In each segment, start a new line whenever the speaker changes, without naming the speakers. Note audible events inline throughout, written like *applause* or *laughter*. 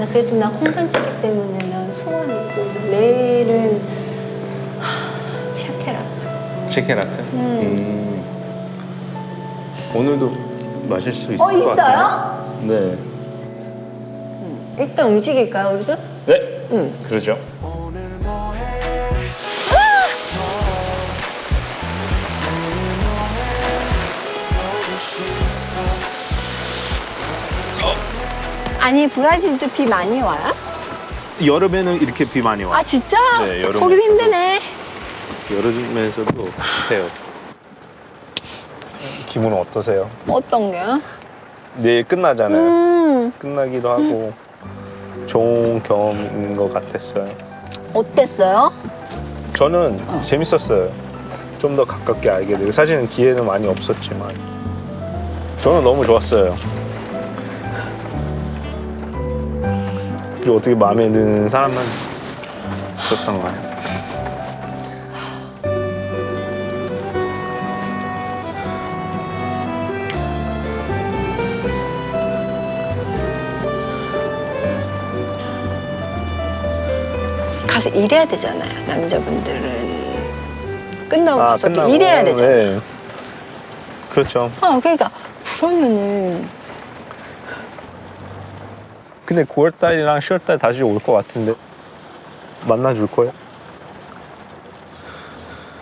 나 그래도 나 콩톤치기 때문에 나 소원 그래서 내일은 하, 샤케라토.
쉐케라트? 음. 오늘도 마실 수 있을
어
것 같아요.
있어요?
네.
일단 움직일까요 우리도?
네.
응.
그러죠.
아니 브라질도 비 많이 와요?
여름에는 이렇게 비 많이 와요.
아 진짜?
네, 여름에.
거기도 힘드네.
여름에서도 비슷해요. 기분은 어떠세요?
어떤 게요?
내일 끝나잖아요.
음
끝나기도 하고 좋은 경험인 것 같았어요.
어땠어요?
저는 재밌었어요. 좀 더 가깝게 알게 되고 사실은 기회는 많이 없었지만 저는 너무 좋았어요. 그리고 어떻게 마음에 드는 사람은 있었던 거예요.
가서 일해야 되잖아요. 남자분들은 끝나고 가서 또
끝나고,
일해야 되잖아요.
네. 그렇죠.
아 그러니까 그러면은
근데 9월 달이랑 10월 달 다시 올 것 같은데 만나줄 거예요?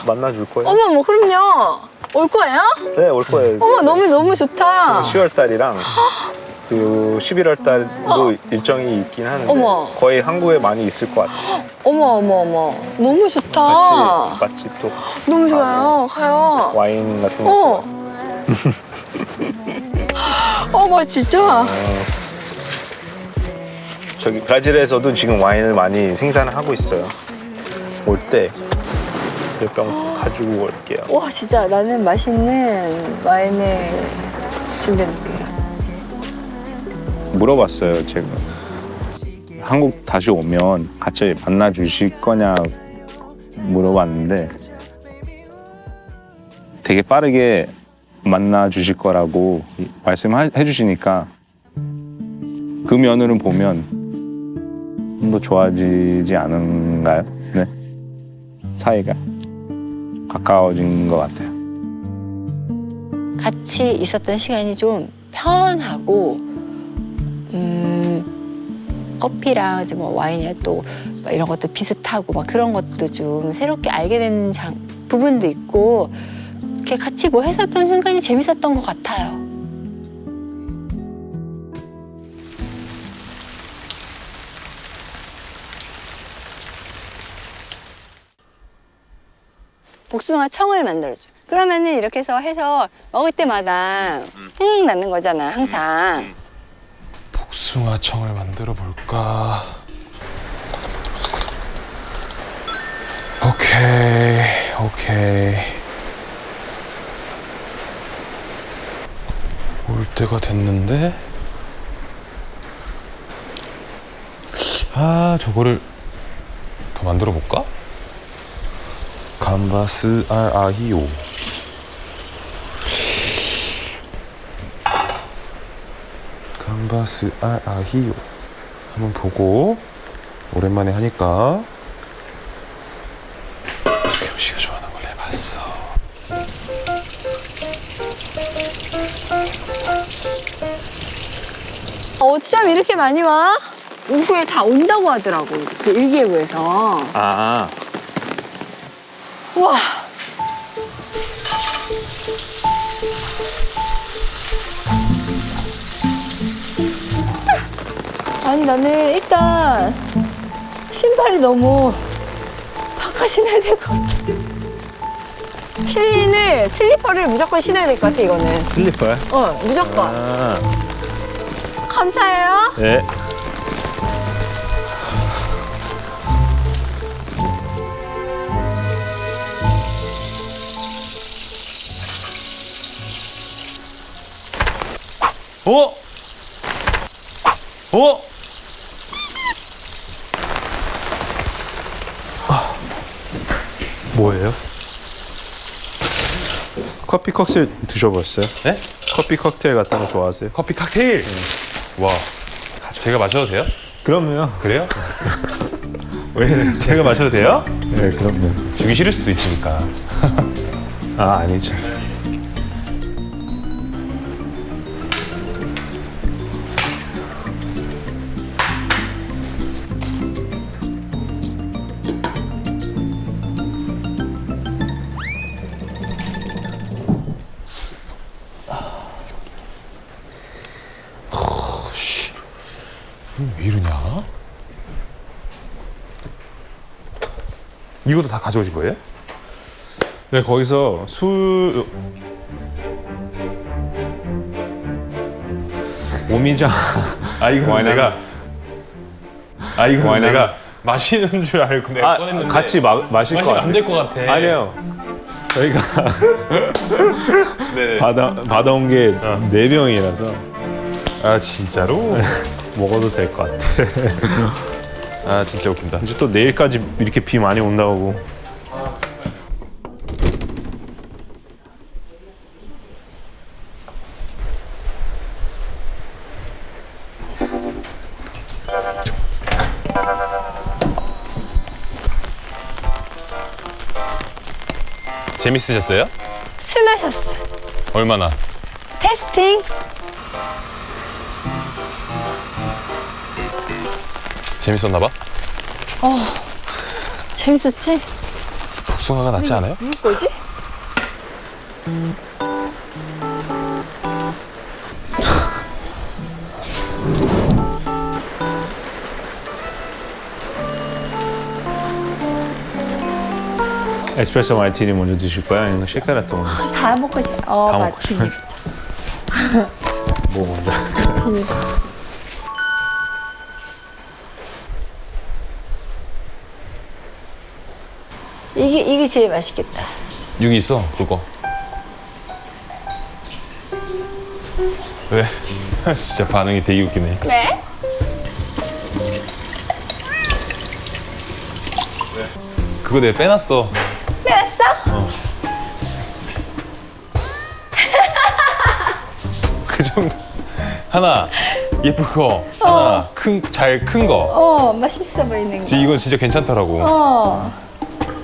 만나줄 거예요?
어머 뭐 그럼요. 올 거예요?
네, 올 거예요.
어머 너무 너무 좋다.
10월 달이랑 *gasps* 그리고 11월 달도 일정이 있긴 하는데
어머.
거의 한국에 많이 있을 것 같아요. *gasps*
어머 어머 어머 너무 좋다.
같이 맛집도
너무 좋아요. 가요.
와인 같은 거.
어. *gasps* 어머 진짜.
저기 브라질에서도 지금 와인을 많이 생산을 하고 있어요. 올 때 몇병 가지고 올게요.
와 진짜 나는 맛있는 와인을 준비해놓을게요.
물어봤어요, 제가. 한국 다시 오면 같이 만나 주실 거냐 물어봤는데 되게 빠르게 만나 주실 거라고 말씀해 주시니까 그 면으로 보면 좀 더 좋아지지 않은가요? 네. 사이가 가까워진 것 같아요.
같이 있었던 시간이 좀 편하고 음, 커피랑 뭐 와인이나 또막 이런 것도 비슷하고 막 그런 것도 좀 새롭게 알게 되는 장, 부분도 있고 이렇게 같이 뭐 했었던 순간이 재밌었던 것 같아요. 복숭아 청을 만들어줘. 그러면은 이렇게 해서 해서 먹을 때마다 생각나는 거잖아, 항상.
복숭아청을 만들어 볼까? 오케이, 오케이. 올 때가 됐는데? 아, 저거를 더 만들어 볼까? 감바스 알 아히오. 감바스 알 아히오 한번 보고 오랜만에 하니까 경씨가 좋아하는 걸 해봤어
어쩜 이렇게 많이 와? 오후에 다 온다고 하더라고, 그 일기예보에서.
아,
우와. 아니 나는 일단 신발이 너무 바꿔 신어야 될 것 같아. 신을 슬리퍼를 무조건 신어야 될 것 같아 이거는.
슬리퍼 요?
어 무조건.
아,
감사해요.
네. 어? 어?
뭐예요?
커피 칵테일 드셔봤어요?
네?
커피 칵테일 같은 거 좋아하세요?
커피 칵테일 와 제가 마셔도 돼요?
그럼요.
그래요? *laughs* 왜 제가 마셔도 돼요?
네, 그럼요.
주기 싫을 수도 있으니까. *laughs*
아, 아니죠.
왜 이러냐? 이것도 다 가져오신 거예요?
네, 거기서 수 오미자
아 이거
와인
내가 아 이거
와인
내가 마시는 줄 알고 내가
아,
꺼냈는데
같이 마, 마실 것
마시면
같아요.
안될 것 같아.
아니요. 저희가 *laughs*
네.
받아 받아온 게 네 병이라서
아 진짜로?
먹어도 될 것 같아.
아 진짜 웃긴다.
이제 또 내일까지 이렇게 비 많이 온다고.
재밌으셨어요?
술 마셨어.
얼마나?
테스팅.
재밌었나 봐.
어. 재밌었지?
복숭아가 낫지 않아요?
누구 거지?
에스프레소 마이티니 먼저 드실 거야? 아니면 쉐카라토 먼저?
다 먹고 싶어. 어, 다맞
먹고 싶어요. *laughs* 뭐 먼저? *laughs*
이게 이게 제일 맛있겠다.
여기 있어 그거. 왜? *laughs* 진짜 반응이 되게 웃기네.
왜?
그거 내가 빼놨어.
빼놨어? *laughs*
그 정도. 하나 예쁜 거, 하나 큰 잘 큰 거.
어, 맛있어 보이는 거.
지- 이건 진짜 괜찮더라고.
어.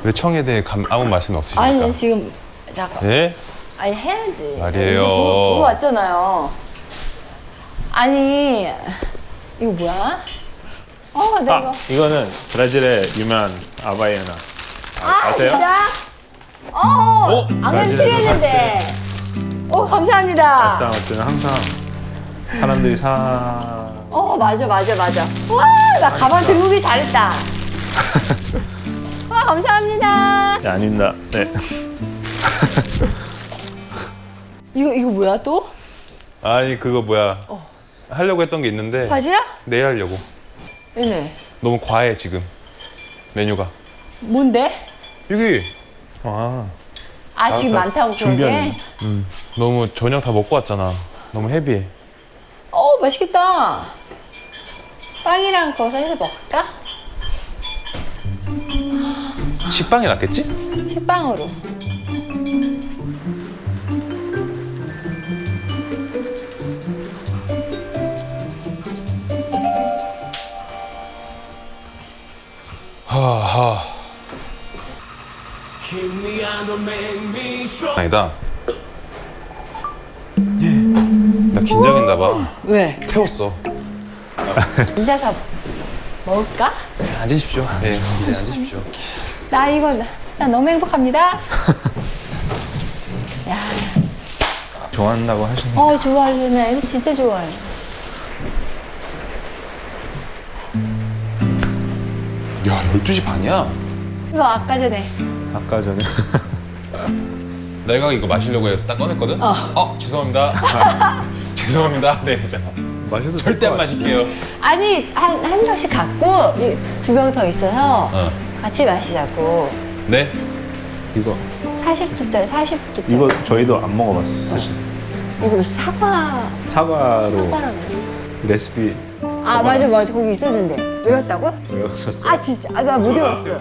왜 청에 대해 감- 아무 말씀 없으시니까?
아니 지금 잠깐.
예?
아니 해야지.
말이에요.
이제 보고, 보고 왔잖아요. 아니 이거 뭐야? 어, 나 이거.
아, 이거는 브라질의 유명한 아바이아나스. 아, 아세요?
진짜? 어,
어?
안 그래도
브라질에서
필요했는데. 어, 감사합니다.
일단 어때는 항상 사람들이 사
어, 맞아, 맞아, 맞아. 와, 나 가방 들고 오기 잘했다. *laughs* 와, 감사합니다.
네, 아닙니다. 네. *laughs*
이거 이거 뭐야 또?
아니 그거 뭐야? 하려고 했던 게 있는데
바지락?
내일 하려고.
얘네.
너무 과해 지금 메뉴가.
뭔데?
여기
아,
아, 지금
알았어.
많다고
준비한
게?
너무 저녁 다 먹고 왔잖아. 너무 헤비해.
어, 맛있겠다. 빵이랑 그거 해서 먹을까?
식빵이 낫겠지?
식빵으로.
하하. 아니다. 나 긴장했나 봐.
왜?
태웠어.
앉아서 먹을까?
앉으십시오. 네, 이제 앉으십시오.
나 이거 나, 나 너무 행복합니다. *laughs* 야,
좋아한다고 하시는
어 좋아요, 나 이거 진짜 좋아요.
야, 12시 반이야?
이거 아까 전에
아까 전에 *laughs*
내가 이거 마시려고 해서 딱 꺼냈거든? 어, 죄송합니다. *laughs* 죄송합니다. 네, 이러잖아.
마셔도
절대 안 마실게요.
아니 한 한 병씩 갖고 두 병 더 있어서
어.
같이 마시자고.
네?
이거
40도짜리, 40도짜리.
이거 저희도 안 먹어봤어 사실.
이거 사과
사과로
사과라고. 그래.
레시피
아 맞아 맞아 거기 있었는데 외웠다고?
외웠었어요.
아 진짜 아, 나 못 외웠어.